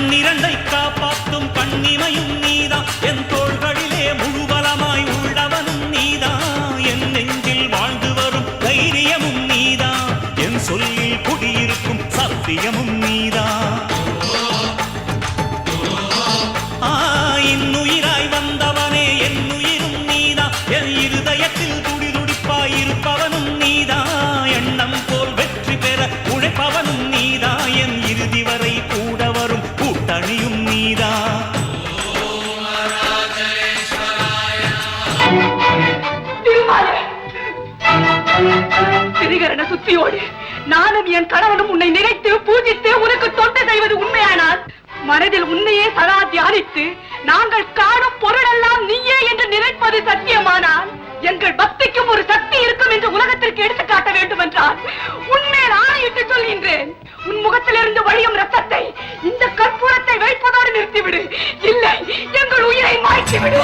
கண்ணிரண்டை காப்பாற்றும் கண்ணிமையும் நீதான். என் தோள்களிலே முழுபலமாய் உள்ளவனும் நீதான். என் நெஞ்சில் வாழ்ந்து வரும் தைரியமும் நீதான். என் சொல்லில் குடியிருக்கும் சத்தியமும் புத்தியோடு நானும் என் கணவனும் உன்னை நினைத்து பூஜித்து உனக்கு தொண்டு செய்வது உண்மையானால் மனதில் உன்னையே சதா தியானித்து நாங்கள் காணும் பொருளெல்லாம் நீயே என்று நினைப்பது சத்தியமானால் எங்கள் பக்திக்கும் ஒரு சக்தி இருக்கும் என்று உலகத்திற்கு எடுத்து காட்ட வேண்டும் என்றால் உண்மையில் ஆணையிட்டு சொல்கின்றேன். உன் முகத்திலிருந்து வழியும் ரத்தத்தை இந்த கற்பூரத்தை வைப்பதோடு நிறுத்திவிடு. இல்லை எங்கள் உயிரை மாய்த்துவிடு.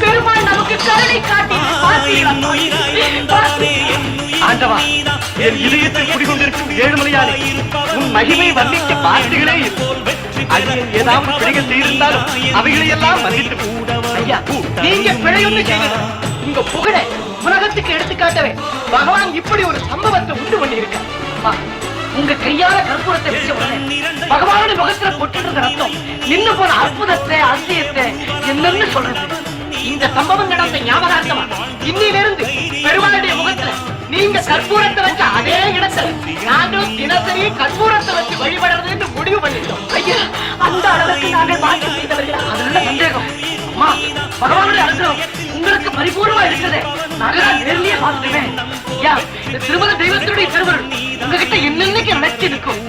பெருமாள் நமக்கு கருணை என் ஆண்டவா, என் இதயத்தில் குடிகொண்டிருக்கும் ஏழுமலையானே, உன் மகிமை வர்ணிக்க வார்த்தைகளே இல்லை. அடியேன் ஏதாவது பிழைகள் செய்திருந்தாலும் அவைகளை எல்லாம் மன்னித்து விடு. ஐயா, நீங்க பிழையொன்னு செய்தது உங்க புகழை உலகத்துக்கு எடுத்துக்காட்டவே பகவான் இப்படி ஒரு சம்பவத்தை உண்டு பண்ணியிருக்க உங்க கையால கற்பூரத்தை வச்ச உடனே பகவானுடைய முகத்துல பொட்டு ரத்தம். நின்னு போன அற்புதத்தை அதிசயத்தை என்னன்னு சொல்றது? இந்த சம்பவம் நடந்த ஞாபகார்த்தமா? இன்னிலிருந்து பெருமாளுடைய முகத்துல நீங்க கற்பூரத்தை வச்ச அதே இடத்துல நாங்களும் தினசரி கற்பூரத்தை வச்சு வழிபடுறதுன்னு முடிவு பண்ணிட்டோம். ஐயா அந்த அளவுக்கு நாங்கள் மாற்றி செய்தவர்கள்? அதுல சந்தேகம். அம்மா பகவானுடைய அனுகிரகம் உங்களுக்கு பரிபூர்ணமா இருக்கிறதே நாங்கள் நேர்லயே பார்த்துட்டேன் ஐயா இந்த திருமண தெய்வத்துடைய பெருமள் உங்ககிட்ட என்னென்னைக்கு நினைச்சு இருக்கும்?